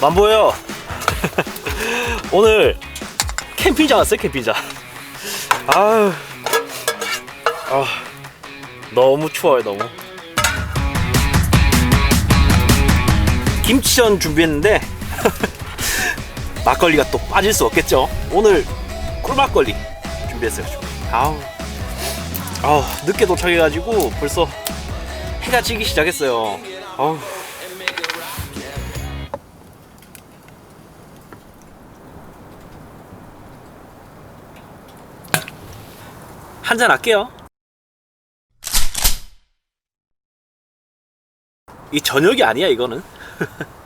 만보예요. 오늘 캠핑장 왔어요 캠핑장. 아유 아 너무 추워요 너무. 김치전 준비했는데 막걸리가 또 빠질 수 없겠죠? 오늘 꿀막걸리 준비했어요 아우. 아우 늦게 도착해가지고 벌써 해가 지기 시작했어요. 아우 한잔 할게요. 이 저녁이 아니야 이거는.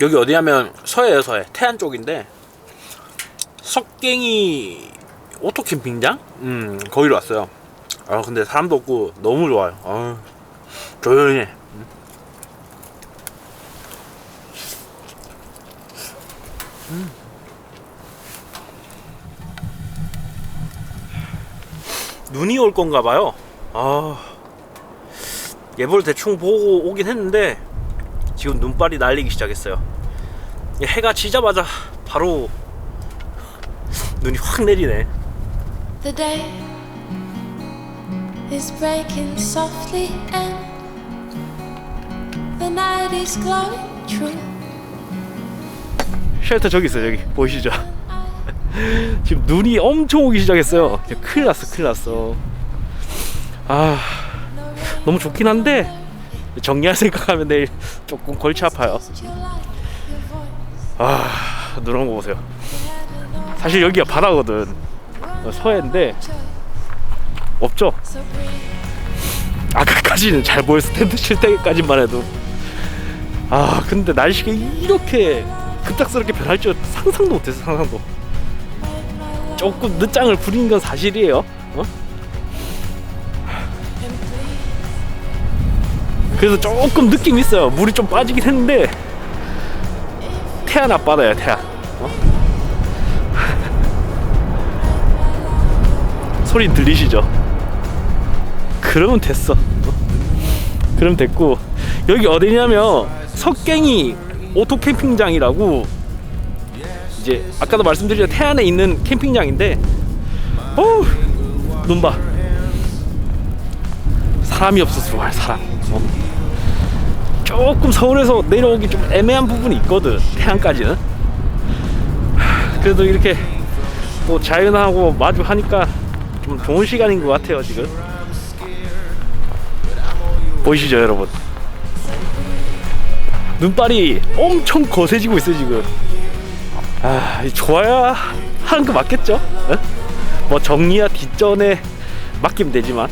여기 어디냐면 서해예요 서해 태안 쪽인데 석갱이 오토 캠핑장? 음 거기로 왔어요. 아 근데 사람도 없고 너무 좋아요. 아. 조용해. 음. 눈이 올 건가 봐요. 아. 예보를 대충 보고 오긴 했는데 지금 눈발이 날리기 시작했어요. 이 해가 지자마자 바로 눈이 확 내리네. The day is breaking softly and 쉘터 저기 있어요 여기. 보이시죠? 지금 눈이 엄청 오기 시작했어요. 큰일 났어 큰일 났어. 아 너무 좋긴 한데 정리할 생각하면 내일 조금 골치 아파요. 아눈온거 보세요. 사실 여기가 바다거든. 어, 서해인데 없죠? 아까까지는 잘 보였어 텐트 칠 때까지만 해도 아 근데 날씨가 이렇게 급작스럽게 변할 줄 상상도 못했어 상상도 조금 늦장을 부린 건 사실이에요. 어? 그래서 조금 느낌 있어요. 물이 좀 빠지긴 했는데 태안 앞바다야 태안. 어? 소리 들리시죠? 그러면 됐어. 어? 그럼 됐고 여기 어디냐면 석갱이 오토 캠핑장이라고 이제 아까도 말씀드린 태안에 있는 캠핑장인데 어우 눈봐. 사람이 없어서 좋아요 사람. 어? 조금 서울에서 내려오기 좀 애매한 부분이 있거든 태안까지는. 하, 그래도 이렇게 또 자연하고 마주하니까 좀 좋은 시간인 것 같아요 지금. 보이시죠 여러분 눈발이 엄청 거세지고 있어요 지금 아 좋아야 하는 거 맞겠죠 어? 뭐 정리야 뒷전에 맡기면 되지만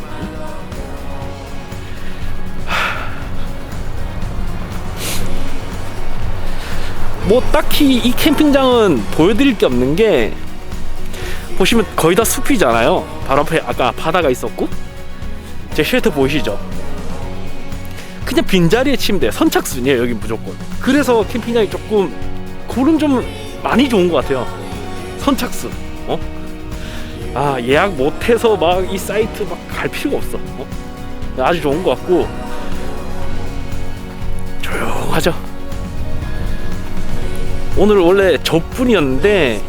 뭐 딱히 이 캠핑장은 보여드릴 게 없는 게 보시면 거의 다 숲이잖아요. 바로 앞에 아까 바다가 있었고 제 쉘터 보이시죠? 그냥 빈자리에 침대 선착순이에요 여긴 무조건. 그래서 캠핑장이 조금 그런 좀 많이 좋은 것 같아요. 선착순. 어? 아 예약 못해서 막 이 사이트 막 갈 필요가 없어. 어? 아주 좋은 것 같고 조용하죠. 오늘 원래 저뿐이었는데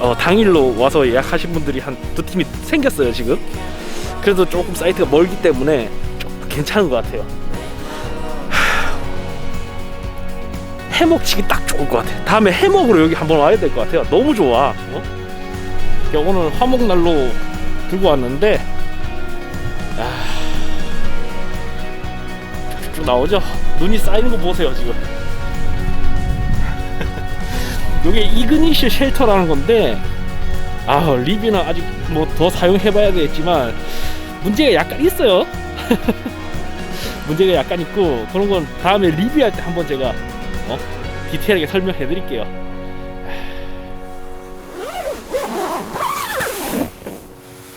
어, 당일로 와서 예약하신 분들이 한 두 팀이 생겼어요 지금 그래도 조금 사이트가 멀기 때문에 좀 괜찮은 것 같아요 해먹치기 딱 좋을 것 같아. 다음에 해먹으로 여기 한번 와야 될 것 같아요. 너무 좋아. 어? 야, 오늘 화목난로 들고 왔는데 아... 쭉 나오죠? 눈이 쌓이는 거 보세요 지금. 이게 이그니시 쉘터라는 건데 아 리뷰는 아직 뭐 더 사용해봐야 되겠지만 문제가 약간 있어요. 문제가 약간 있고 그런 건 다음에 리뷰할 때 한번 제가 어? 디테일하게 설명해 드릴게요.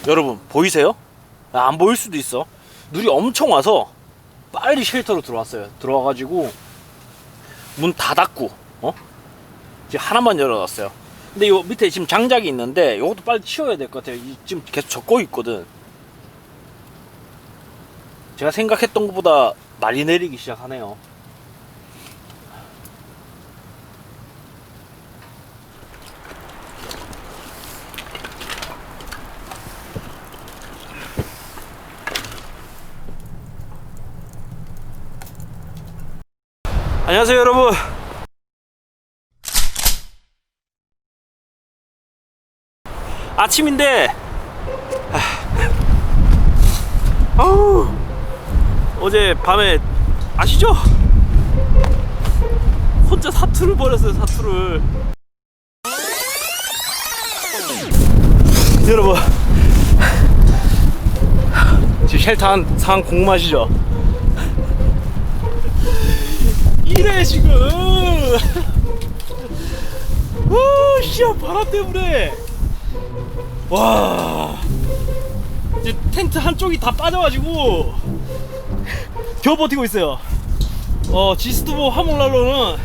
여러분 보이세요? 아, 안 보일 수도 있어. 눈이 엄청 와서 빨리 쉘터로 들어왔어요. 들어와가지고 문 다 닫고 어? 이제 하나만 열어놨어요. 근데 요 밑에 지금 장작이 있는데 요것도 빨리 치워야 될 것 같아요. 이- 지금 계속 젖고 있거든. 제가 생각했던 것보다 많이 내리기 시작하네요. 안녕하세요 여러분 아침인데 아, 아우 어제 밤에 아시죠? 혼자 사투를 벌였어요 사투를 여러분 지금 쉘터 한 상황 궁금하시죠? 이래 지금. 우 씨야 바람 때문에. 와. 이제 텐트 한쪽이 다 빠져가지고 겨우 버티고 있어요. 어 지스투보 화목난로는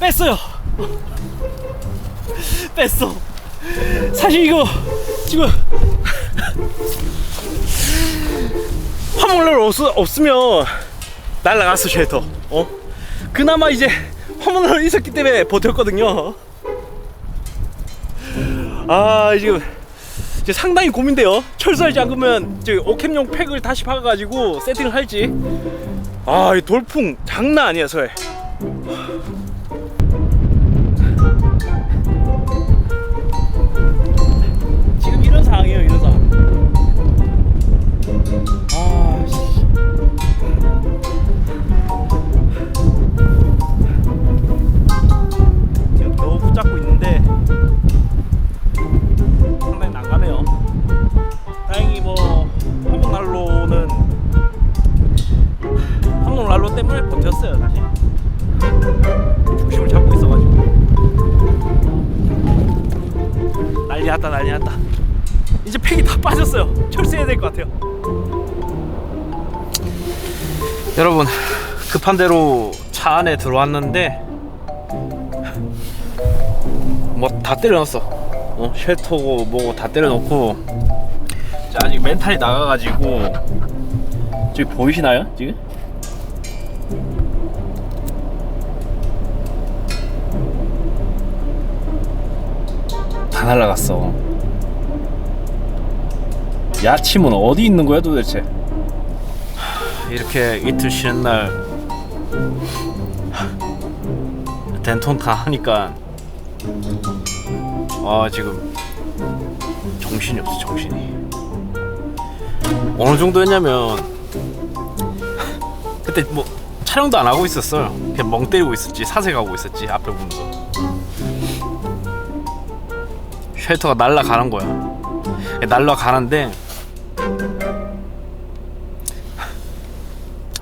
뺐어요. 뺐어. 사실 이거 지금 화목난로 없, 없으면 날라갔어 쉘터. 어 그나마 이제 화목난로 있었기 때문에 버텼거든요 아 지금 이제 상당히 고민돼요. 철수하지 않으면 저기 오캠용 팩을 다시 박아가지고 세팅을 할지. 아, 이 돌풍 장난 아니야, 서 버텼어요 사실. 중심을 잡고 있어가지고 난리 났다 난리 났다. 이제 팩이 다 빠졌어요. 철수해야 될 것 같아요. 여러분 급한 대로 차 안에 들어왔는데 뭐 다 때려놨어. 어, 쉘터고 뭐고 다 때려놓고 자, 아직 멘탈이 나가가지고 저기 보이시나요 지금? 다 날라갔어. 야침은 어디 있는 거야 도대체? 하, 이렇게 이틀 쉬는 날. 된통 다 하니까. 아 지금 정신이 없어 정신이. 어느 정도였냐면 그때 뭐 촬영도 안 하고 있었어요. 그냥 멍 때리고 있었지. 사색하고 있었지 앞에 보면서 쉘터가 날라가는 거야. 날라가는데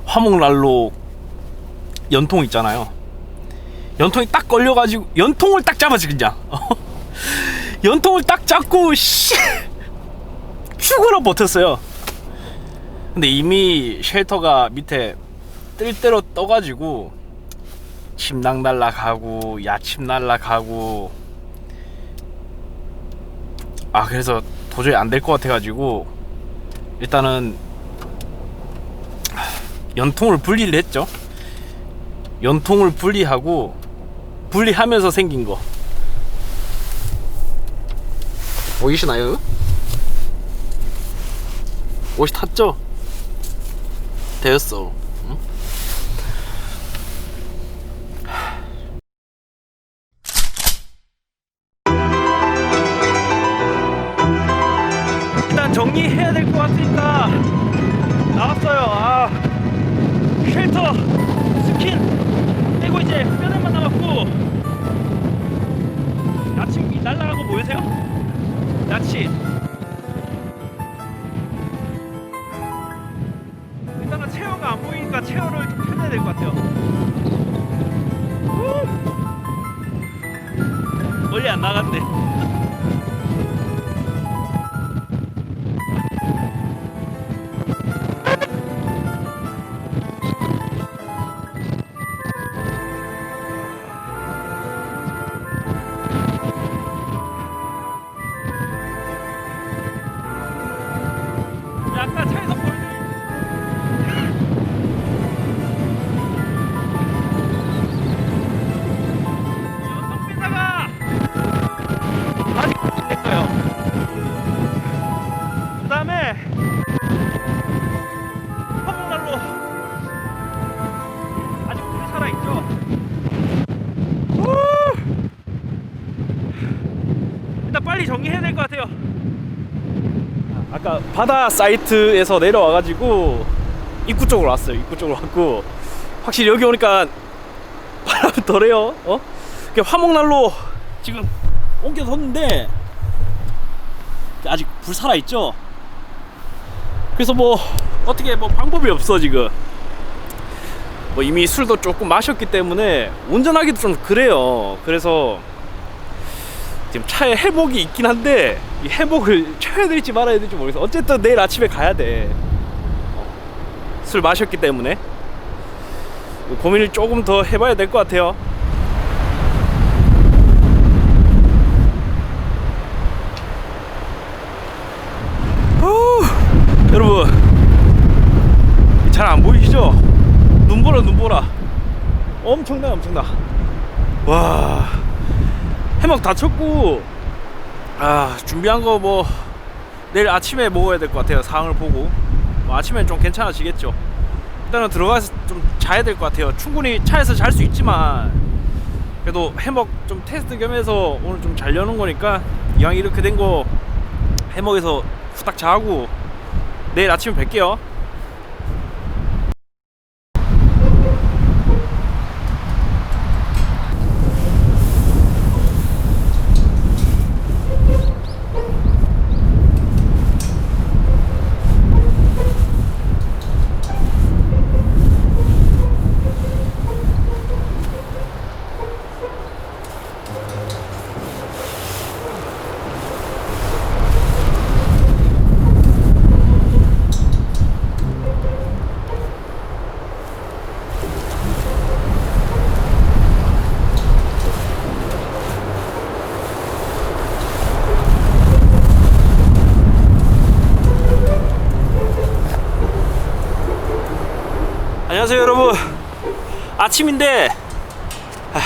화목난로 연통 있잖아요. 연통이 딱 걸려가지고 연통을 딱 잡아지 그냥. 연통을 딱 잡고 씨! 죽으러 버텼어요. 근데 이미 쉘터가 밑에 뜰 대로 떠가지고 침낭 날라가고 야침 날라가고 아 그래서 도저히 안 될 것 같아가지고 일단은 연통을 분리를 했죠. 연통을 분리하고 분리하면서 생긴 거 보이시나요? 옷이 탔죠? 되었어. 야치. 아까 바다 사이트에서 내려와가지고 입구 쪽으로 왔어요. 입구 쪽으로 왔고 확실히 여기 오니까 바람 덜해요. 어? 그 화목난로 지금 옮겨섰는데 아직 불 살아 있죠. 그래서 뭐 어떻게 뭐 방법이 없어 지금. 뭐 이미 술도 조금 마셨기 때문에 운전하기도 좀 그래요. 그래서 지금 차에 해복이 있긴 한데 이 해복을 쳐야 될지 말아야 될지 모르겠어. 어쨌든 내일 아침에 가야 돼. 어, 술 마셨기 때문에 고민을 조금 더 해봐야 될 것 같아요. 후, 여러분 잘 안 보이시죠? 눈보라 눈보라 엄청나 엄청나 와 해먹 다 쳤고 아 준비한 거 뭐 내일 아침에 먹어야 될 것 같아요 상황을 보고. 뭐 아침엔 좀 괜찮아지겠죠. 일단은 들어가서 좀 자야 될 것 같아요. 충분히 차에서 잘 수 있지만 그래도 해먹 좀 테스트 겸해서 오늘 좀 자려는 거니까 이왕 이렇게 된 거 해먹에서 후딱 자고 내일 아침에 뵐게요 안녕하세요 여러분. 아침인데 아,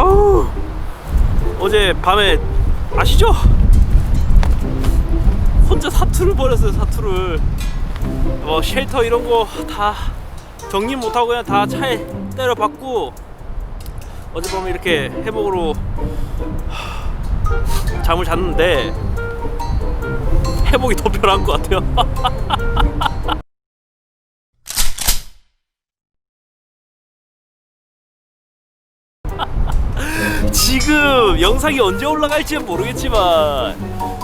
아우. 어제 밤에 아시죠? 혼자 사투를 벌였어요 사투를. 뭐 쉘터 이런 거 다 정리 못하고 그냥 다 차에 때려 박고 어제 밤에 이렇게 회복으로 하, 잠을 잤는데 회복이 더 편한 것 같아요 지금 영상이 언제 올라갈지는 모르겠지만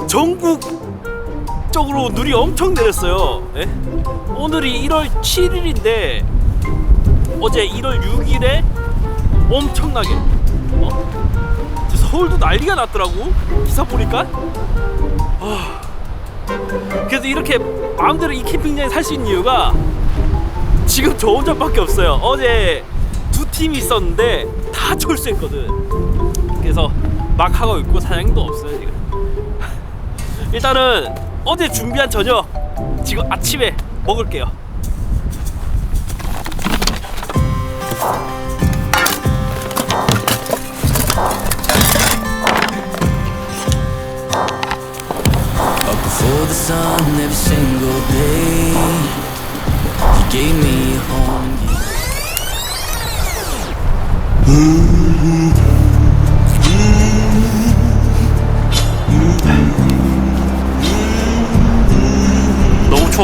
전국적으로 눈이 엄청 내렸어요. 예? 오늘이 1월 7일인데 어제 1월 6일에 엄청나게 어? 저 서울도 난리가 났더라고 기사 보니까 아, 그래서 이렇게 마음대로 이 캠핑장에 살 수 있는 이유가 지금 저 혼자밖에 없어요. 어제 두 팀이 있었는데 다 철수했거든. 그래서 막 하고 있고 사장님도 없어요 지금. 일단은 어제 준비한 저녁 지금 아침에 먹을게요.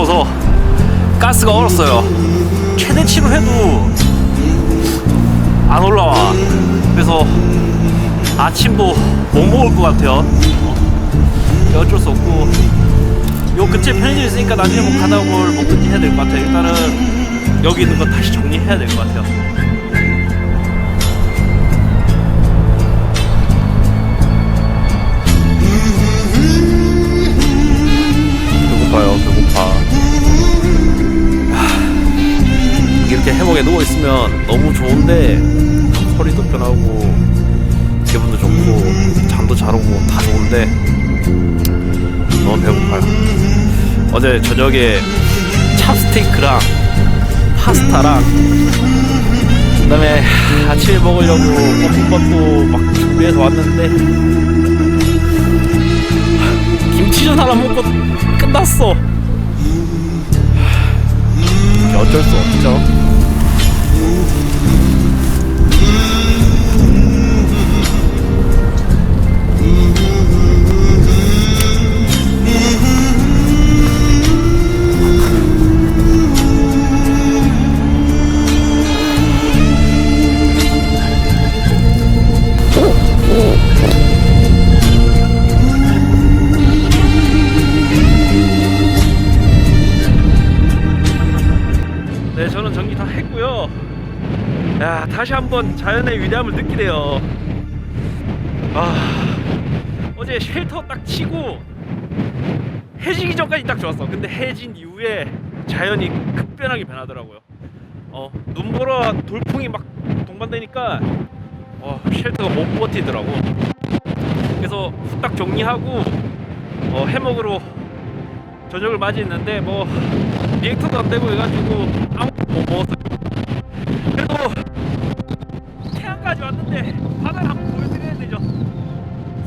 무 추워서 가스가 얼었어요. 최대치로 해도 안 올라와. 그래서 아침도 못 먹을 것 같아요. 어, 어쩔 수 없고 요 근처에 편의점 있으니까 나중에 뭐 가다 뭘 먹든지 해야 될 것 같아요. 일단은 여기 있는 거 다시 정리해야 될 것 같아요. 있으면 너무 좋은데 허리도 편하고 기분도 좋고 잠도 잘 오고 다 좋은데 너무 배고파요. 어제 저녁에 찹스테이크랑 파스타랑 그 다음에 아침에 먹으려고 볶음밥도 막 준비해서 왔는데 김치전 하나 먹고 끝났어. 어쩔 수 없죠. 자연의 위대함을 느끼네요. 아 어제 쉘터 딱 치고 해지기 전까지 딱 좋았어. 근데 해진 이후에 자연이 급변하게 변하더라고요. 어 눈보라 돌풍이 막 동반되니까 어 쉘터가 못 버티더라고. 그래서 후딱 정리하고 어 해먹으로 저녁을 맞이했는데 뭐 리액터도 안 되고 해가지고 아무것도 못 먹었어요. 그래도 태안까지 왔는데 바다를 한번 보여드려야 되죠.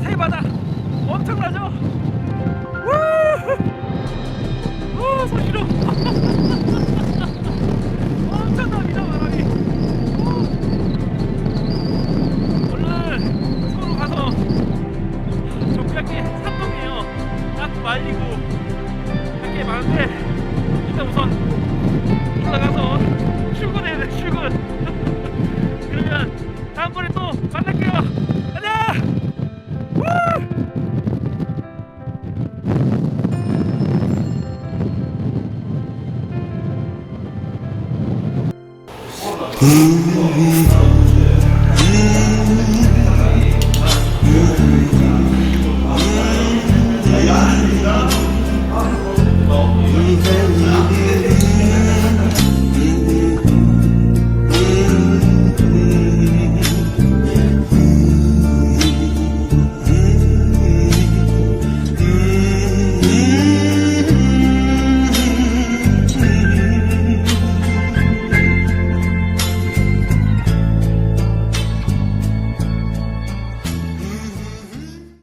새바다 엄청나죠? 우! 우, 손 시려.